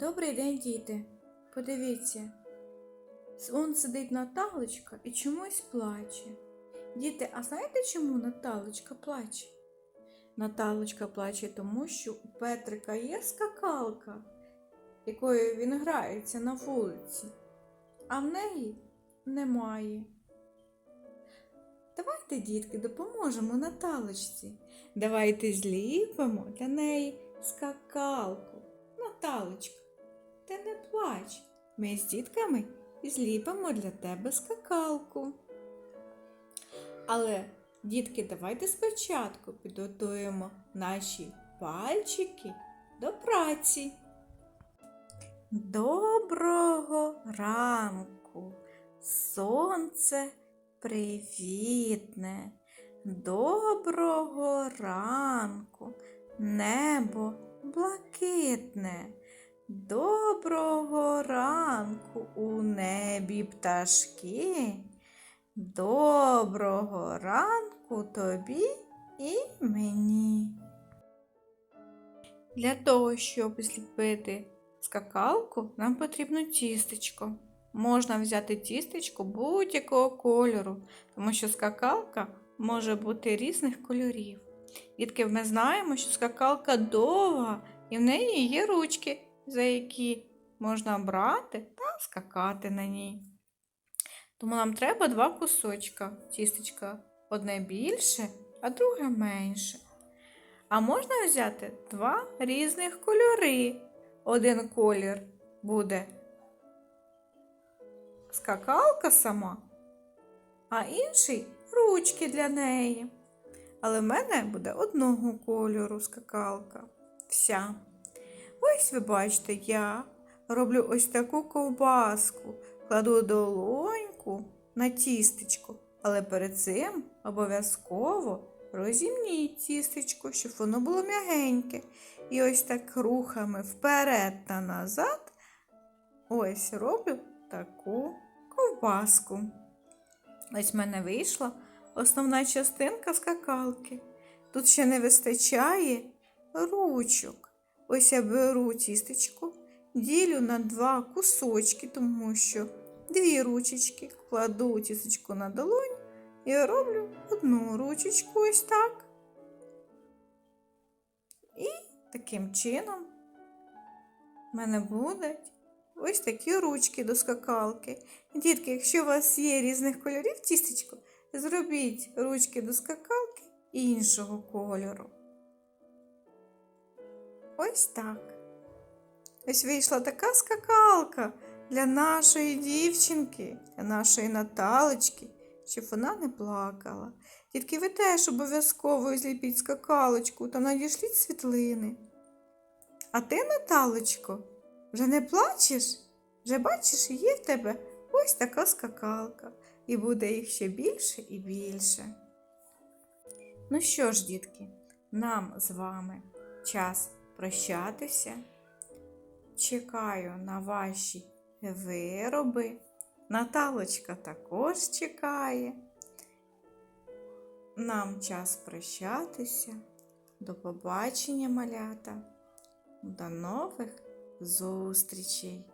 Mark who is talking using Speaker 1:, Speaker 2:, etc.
Speaker 1: Добрий день, діти. Подивіться. Он сидить Наталочка і чомусь плаче. Діти, а знаєте, чому Наталочка плаче? Наталочка плаче тому, що у Петрика є скакалка, якою він грається на вулиці, а в неї немає. Давайте, дітки, допоможемо Наталочці. Давайте зліпимо для неї скакалку. Наталочка, ти не плач. Ми з дітками зліпимо для тебе скакалку. Але, дітки, давайте спочатку підготуємо наші пальчики до праці. Доброго ранку, сонце привітне. Доброго ранку, небо блакитне. Доброго ранку у небі пташки. Доброго ранку тобі і мені. Для того, щоб зліпити скакалку, нам потрібно тістечко. Можна взяти тістечко будь-якого кольору, тому що скакалка може бути різних кольорів. Дітки, ми знаємо, що скакалка довга і в неї є ручки, за які можна брати та скакати на ній. Тому нам треба два кусочка тістечка. Одне більше, а друге менше. А можна взяти два різних кольори. Один колір буде скакалка сама, а інший ручки для неї. Але в мене буде одного кольору скакалка. Вся. Ось ви бачите, я роблю ось таку ковбаску, кладу долоньку на тістечко, але перед цим обов'язково розімніть тістечко, щоб воно було м'ягеньке. І ось так рухами вперед та назад. Ось роблю таку ковбаску. Ось в мене вийшла основна частинка скакалки. Тут ще не вистачає ручок. Ось я беру тістечко, ділю на два кусочки, тому що дві ручечки кладу тістечко на долонь і роблю одну ручечку ось так. І таким чином в мене будуть ось такі ручки до скакалки. Дітки, якщо у вас є різних кольорів тістечко, зробіть ручки до скакалки іншого кольору. Ось так. Ось вийшла така скакалка для нашої дівчинки, для нашої Наталочки, щоб вона не плакала. Тільки ви теж обов'язково зліпіть скакалочку та надішліть світлини. А ти, Наталочко, вже не плачеш? Вже бачиш, є в тебе ось така скакалка, і буде їх ще більше і більше. Ну що ж, дітки, нам з вами час прощатися. Чекаю на ваші вироби. Наталочка також чекає. Нам час прощатися. До побачення, малята. До нових зустрічей!